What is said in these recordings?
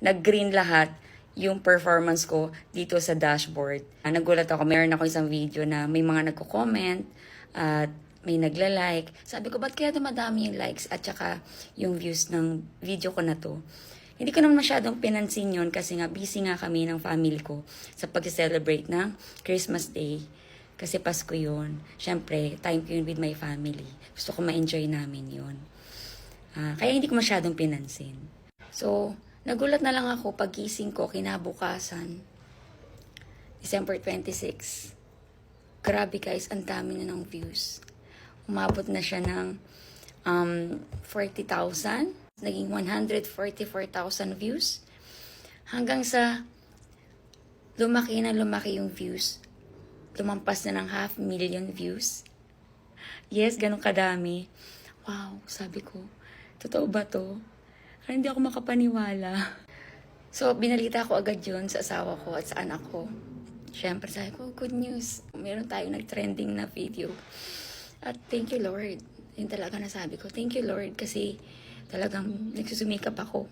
nag-green lahat yung performance ko dito sa dashboard. Ah, nagulat ako, meron ako isang video na may mga nagko-comment at may nagla-like. Sabi ko, ba't kaya dumadami yung likes at saka yung views ng video ko na to? Hindi ko naman masyadong pinansin yun kasi nga busy nga kami ng family ko sa pag-celebrate ng Christmas Day. Kasi Pasko yun. Siyempre, time ko yun with my family. Gusto ko ma-enjoy namin yun. Ah, kaya hindi ko masyadong pinansin. So, nagulat na lang ako pagising ko kinabukasan. December 26. Grabe guys, ang dami na ng views. Umabot na siya ng um, 40,000. Naging 144,000 views. Hanggang sa lumaki na lumaki yung views. Lumampas na ng half million views. Yes, ganun kadami. Wow, sabi ko, totoo ba to? Kaya hindi ako makapaniwala. So, binalita ko agad yun sa asawa ko at sa anak ko. Siyempre, sabi ko, good news. Meron tayong nag-trending na video. At thank you, Lord. Yun talaga nasabi ko. Thank you, Lord, kasi talagang nagsusumikap ako.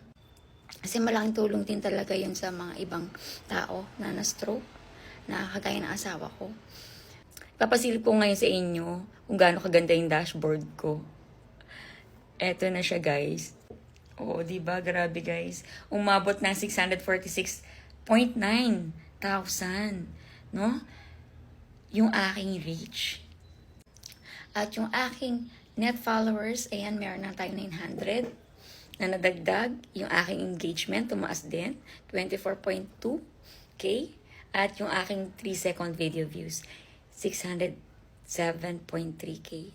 Kasi malaking tulong din talaga yun sa mga ibang tao na na-stroke, na kagaya ng asawa ko. Papasilip ko ngayon sa inyo kung gaano kaganda yung dashboard ko. Eto na siya, guys. Oo, di ba? Grabe, guys. Umabot ng 646.9 thousand, no? Yung aking reach. At yung aking net followers, ayan, meron na tayo 900 na nadagdag. Yung aking engagement, tumaas din, 24.2k. At yung aking 3 second video views, 607.3k.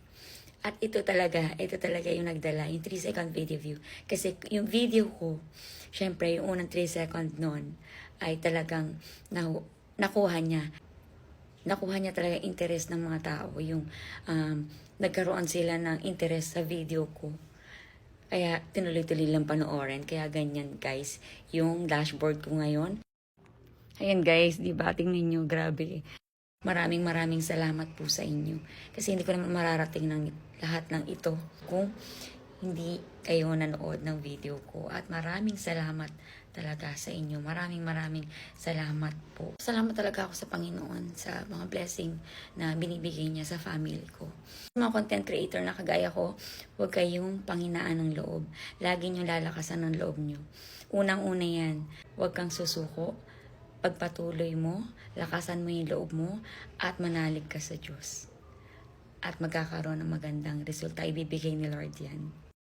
At ito talaga, ito talaga yung nagdala, yung 3 second video view. Kasi yung video ko, syempre yung unang 3 second nun, ay talagang nahu- nakuha niya. Nakuha niya talaga interest ng mga tao. Yung um, nagkaroon sila ng interest sa video ko. Kaya tinuloy-tuloy lang panoorin. Kaya ganyan guys, yung dashboard ko ngayon. Ayan guys, di ba? Tingnan nyo, grabe. Maraming maraming salamat po sa inyo. Kasi hindi ko naman mararating ng lahat ng ito kung hindi kayo nanood ng video ko. At maraming salamat talaga sa inyo. Maraming maraming salamat po. Salamat talaga ako sa Panginoon sa mga blessing na binibigay niya sa family ko. Mga content creator na kagaya ko, huwag kayong panghinaan ng loob. Lagi niyo lalakasan ng loob niyo. Unang-una yan, huwag kang susuko. Pagpatuloy mo, lakasan mo yung loob mo, at manalig ka sa Diyos. At magkakaroon ng magandang resulta. Ibibigay ni Lord yan.